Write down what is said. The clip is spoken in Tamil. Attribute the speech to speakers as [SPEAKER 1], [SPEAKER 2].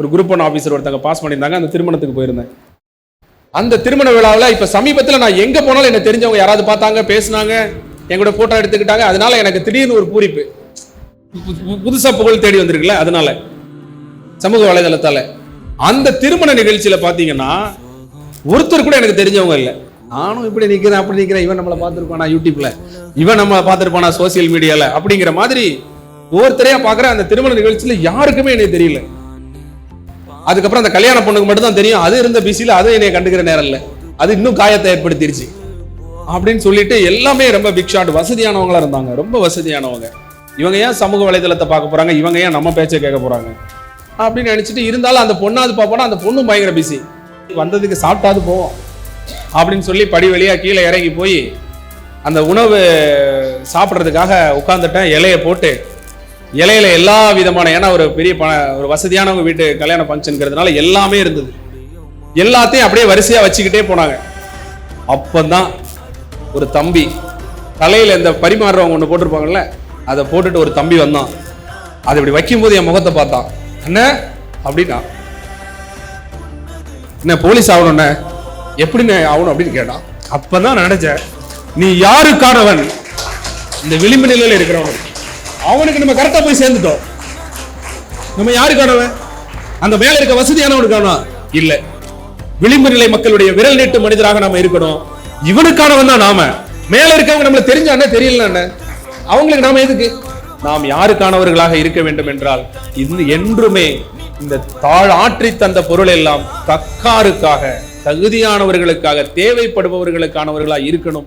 [SPEAKER 1] ஒரு குரூப் ஒன் ஆஃபீஸர் ஒருத்தங்க பாஸ் பண்ணியிருந்தாங்க அந்த திருமணத்துக்கு போயிருந்தேன். அந்த திருமண விழாவில் இப்போ சமீபத்தில் நான் எங்கே போனாலும் என்னை தெரிஞ்சவங்க யாராவது பார்த்தாங்க பேசுனாங்க என் கூட ஃபோட்டோ எடுத்துக்கிட்டாங்க அதனால எனக்கு திடீர்னு ஒரு பூரிப்பு. புதுசாக பு- புகழ் தேடி வந்திருக்குல்ல அதனால சமூக வலைதளத்தால். அந்த திருமண நிகழ்ச்சியில் பார்த்தீங்கன்னா ஒருத்தர் கூட எனக்கு தெரிஞ்சவங்க இல்லை. நானும் இப்படி நிற்கிறேன் அப்படி நிற்கிறேன் இவன் நம்மளை பார்த்துருப்பானா யூடியூப்பில் இவன் நம்மளை பார்த்துருப்பானா சோசியல் மீடியாவில் அப்படிங்கிற மாதிரி ஒவ்வொருத்தரையாக பார்க்குற அந்த திருமண நிகழ்ச்சியில் யாருக்குமே எனக்கு தெரியல. அதுக்கப்புறம் அந்த கல்யாண பொண்ணுக்கு மட்டும் தான் தெரியும். அது இருந்த பிஸியில் அதை என்னை கண்டுக்கிற நேரம் இல்லை. அது இன்னும் காயத்தை ஏற்படுத்திருச்சு. அப்படின்னு சொல்லிட்டு எல்லாமே ரொம்ப பிக் ஷாட் வசதியானவங்களா இருந்தாங்க. ரொம்ப வசதியானவங்க. இவங்க ஏன் சமூக வலைதளத்தை பார்க்க போறாங்க? இவங்க ஏன் நம்ம பேச்சை கேட்க போறாங்க? அப்படின்னு நினைச்சிட்டு இருந்தாலும் அந்த பொண்ணாவது பார்ப்போனா அந்த பொண்ணும் பயங்கர பிஸி வந்ததுக்கு சாப்பிட்டாது போவோம். அப்படின்னு சொல்லி படி வழியா கீழே இறங்கி போய் அந்த உணவு சாப்பிட்றதுக்காக உட்காந்துட்டேன் இலையை போட்டு இலையில எல்லா விதமான ஏன்னா ஒரு பெரிய பண ஒரு வசதியானவங்க வீட்டு கல்யாண ஃபங்க்ஷனுங்கிறதுனால எல்லாமே இருந்தது. எல்லாத்தையும் அப்படியே வரிசையா வச்சுக்கிட்டே போனாங்க. அப்பதான் ஒரு தம்பி தலையில இந்த பரிமாறுறவங்க ஒன்று போட்டிருப்பாங்கல்ல அதை போட்டுட்டு ஒரு தம்பி வந்தான். அதை இப்படி வைக்கும்போது என் முகத்தை பார்த்தான். என்ன அப்படின்னா என்ன போலீஸ் ஆகணும்ண்ண எப்படிண்ணே ஆகணும்? அப்படின்னு கேட்டான். அப்பதான் நினைச்சேன் நீ யாருக்கானவன்? இந்த விளிம்பு நிலையில இருக்கிறவன். அவனுக்கு நம்ம கரெக்டா போய் சேர்ந்துட்டோம். நம்ம யாருக்கானவன் அந்த மேல இருக்க வசதியானவனுக்கானா இல்ல. விளிம்பு நிலை மக்களுடைய விரல் நீட்டு மனிதராக நாம இருக்கணும். இவனுக்கானவன் தான் நாம. மேல இருக்கவங்க நம்மள தெரிஞ்சானே தெரியல அவங்களுக்கு நாம எதுக்கு? நாம் யாருக்கானவர்களாக இருக்க வேண்டும் என்றால் இது என்றுமே இந்த தாழ் ஆற்றி தந்த பொருள் எல்லாம் தக்காருக்காக தகுதியானவர்களுக்காக தேவைப்படுபவர்களுக்கானவர்களாக இருக்கணும்.